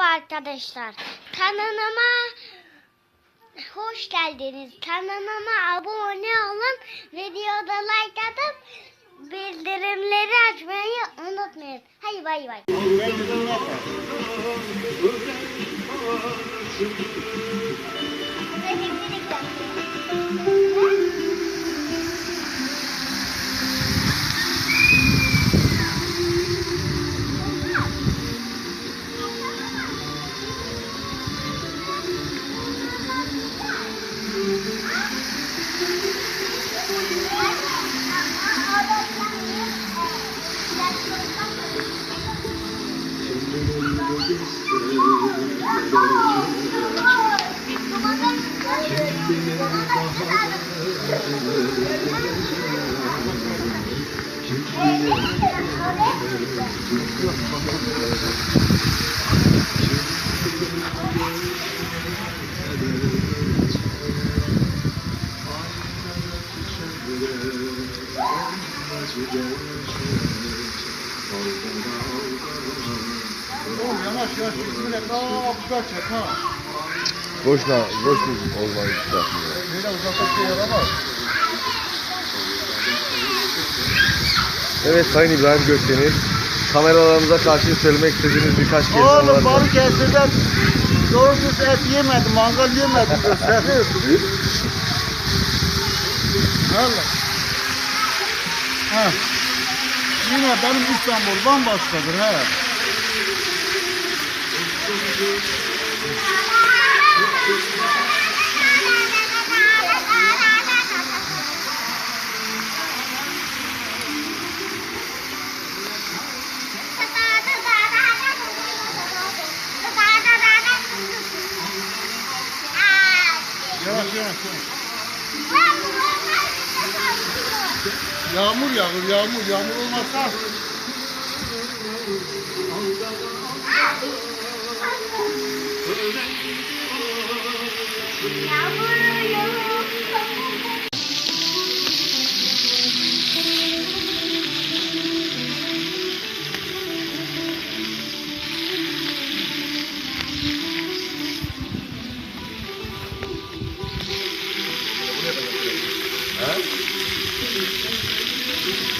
Merhaba arkadaşlar. Kanalıma hoş geldiniz. Kanalıma abone olun. Videoda like atıp bildirimleri açmayı unutmayın. Hadi bay bay. Oğlum yavaş yavaş böyle daha güzel çek ha. Boşuna, boş müzik olmayı ister. Böyle uzakta yaramaz. Evet Sayın İbrahim Gökdeniz. Kameralarımıza karşı söylemek istediğiniz birkaç kelime var Oğlum mı? Balıkesir'den doğru düz et yemedim, mangal yemedim gösteriyorsun. Valla. Ha. Yine benim İstanbul bambaşkadır he. Yavaş yavaş yavaş. Yağmur yağır, yağmur, yağmur olmazsa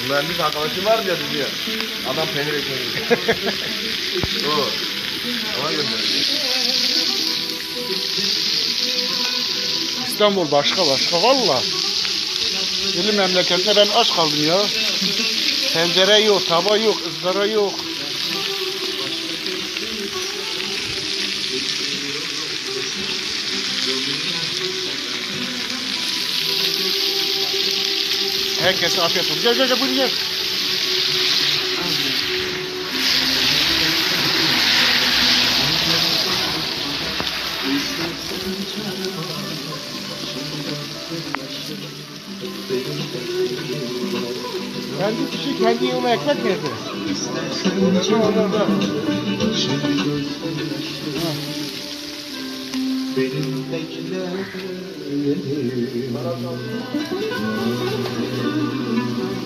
Mühendis arkadaşı var ya bizi. Adam peynir ekmeği. o. İstanbul başka başka valla. Yeni memlekette ben aç kaldım ya. Tencere yok, tava yok, ızgara yok. Herkese afiyet olsun. Gel gel gel buyurun gel. Kendi kişi kendi yoluna ekmek mi? Orada, orada.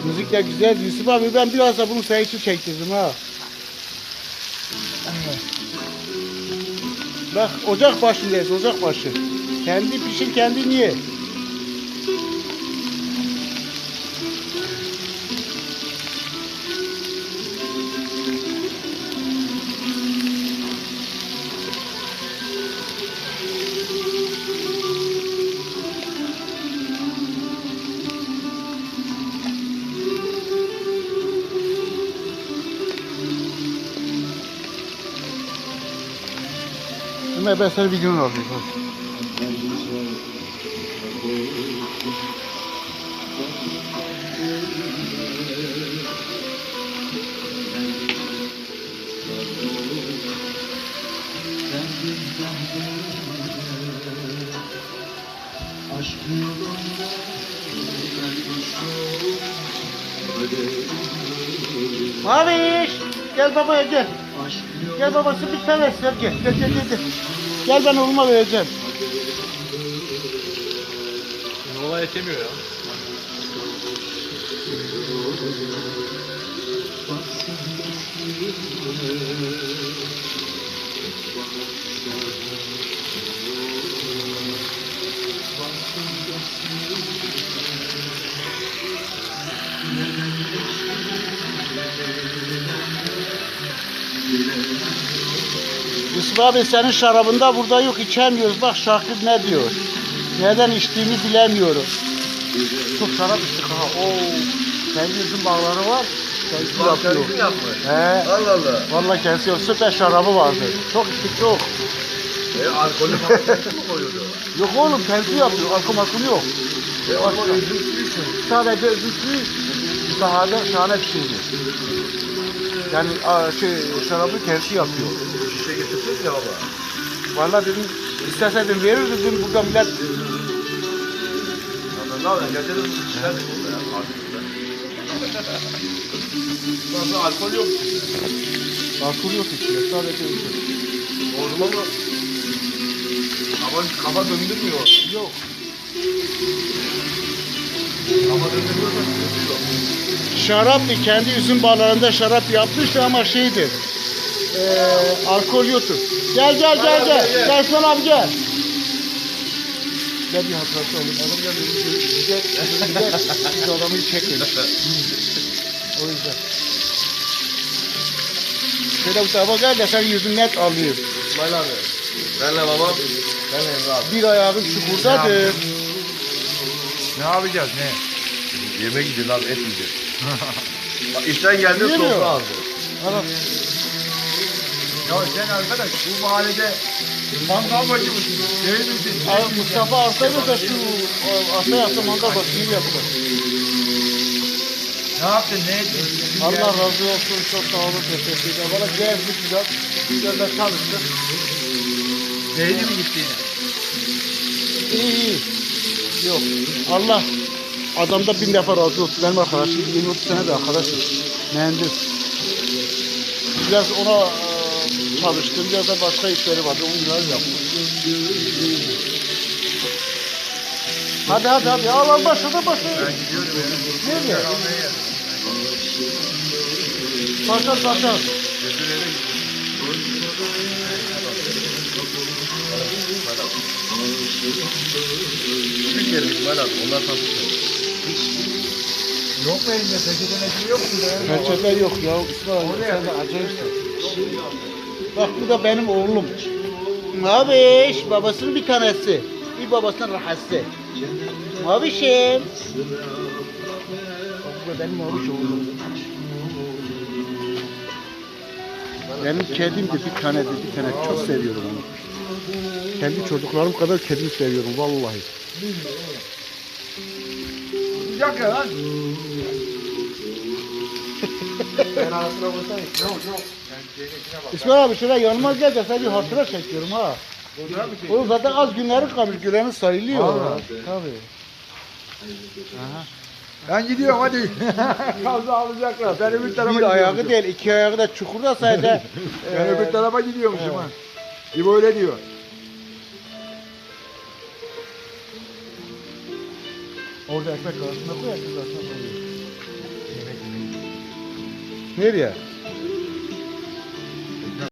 Müzik de güzel Yusuf abi ben biraz da bunu senin için çektirdim ha. Bak ocak başındayız ocak başı. Kendi pişir kendin ye. Ömer ben senin videonu alayım. hadi. Maviş gel babaya gel. Gel babası bir tane ver gel. Gel gel gel. Gel, gel ben oğluma vereceğim. Olay yetemiyor ya. Yusuf abi senin şarabında burada yok içemiyoruz. Bak Şakir ne diyor. Neden içtiğimi bilemiyoruz. Çok şarap içtik ha. Oo. Kendi üzüm bağları var. Kendisi Bak yapıyor. kendisi yapmış? He. Allah Allah. Vallahi kendisi yok. Süper şarabı vardı. Çok içtik çok. E alkolü falan mı koyuyordu? Yok oğlum kendisi yapıyor. Alkol makul yok. E alkol üzüm suyu için. Sadece üzüm suyu sahada şahane bir şeydi. Yani a, şey şarabı kendisi yapıyor. Şişe getirsin ya baba. Vallahi dedim istese dedim verir dedim burada millet ne yapayım? Getirin şişeler de burada ya. Nasıl alkol yok içinde? alkol yok içinde sadece üzüm. O zaman mı? Ama kafa döndürmüyor. Yok. Şarap kendi üzüm bağlarında şarap yapmıştı ama şeydir. Eee alkol yoktur. Gel gel gel gel. Gel, İsmail abi gel. Gel bir hatırlatı oğlum. Adam gel dedi. Gel. Gel. Biz adamı çekmedik. O yüzden. Şöyle bu tarafa gel de sen yüzün net alayım. İsmail abi. Benle babam. Benle Emre abi. Bir ayağın çukurdadır. Ne yapacağız ne? Yemek yiyeceğiz abi et yiyeceğiz. Bak işten geldi Yemiyor. sofra aldı. Ana. Ya sen arkadaş bu mahallede mangal başı mısın? Değil misin? Ay, Mustafa Arsay'da da şu Arsay yaptı mangal başını yaptı. Ne yaptın ne ettin? Allah razı olsun. Çok sağ olun. Teşekkür ederim. Bana gezdik biraz. Güzel çalıştık. Değdi mi gittiğine? İyi iyi. Yok. Allah adamda bin defa razı olsun. Benim arkadaşım 20 sene de arkadaşım. Mühendis. Biraz ona e, çalıştım. Biraz da başka işleri vardı. Biraz yaptım. Hadi hadi hadi. Al al başladı başladı. Ben gidiyorum ya. Nereye? Ben almaya geldim. Küçük yerim İsmail abi. Onlar satışıyor. Yok mu elinde? Peçete meçete yok mu? be? Peçete yok ya. İsmail abi, Oraya sen de acayipsin. Bak bu da benim oğlum. Maviş babasının bir tanesi. Bir babasının rahası. Mavişim. Bu da benim maviş oğlum. Benim kedim de bir tanedir bir tane. Çok seviyorum onu. Kendi çocuklarım kadar kedimi seviyorum vallahi. Sıcak ya lan. Ben arasına koysana. Yok yok. Ben şeydekine bak. İsmail abi şuraya yanıma gel de sen bir hatıra çekiyorum ha. Oğlum zaten az günlerin kalmış gülerin sayılıyor. Vallahi. Tabii. Ben gidiyorum hadi. Kazı alacaklar. Ben öbür tarafa Bir gidiyorum. ayağı değil iki ayağı da çukurda sayede. Ben öbür tarafa gidiyormuşum Evet. ha. İbo öyle diyor. Orada ekmek arasında koy ekmek arasında koy. Nereye?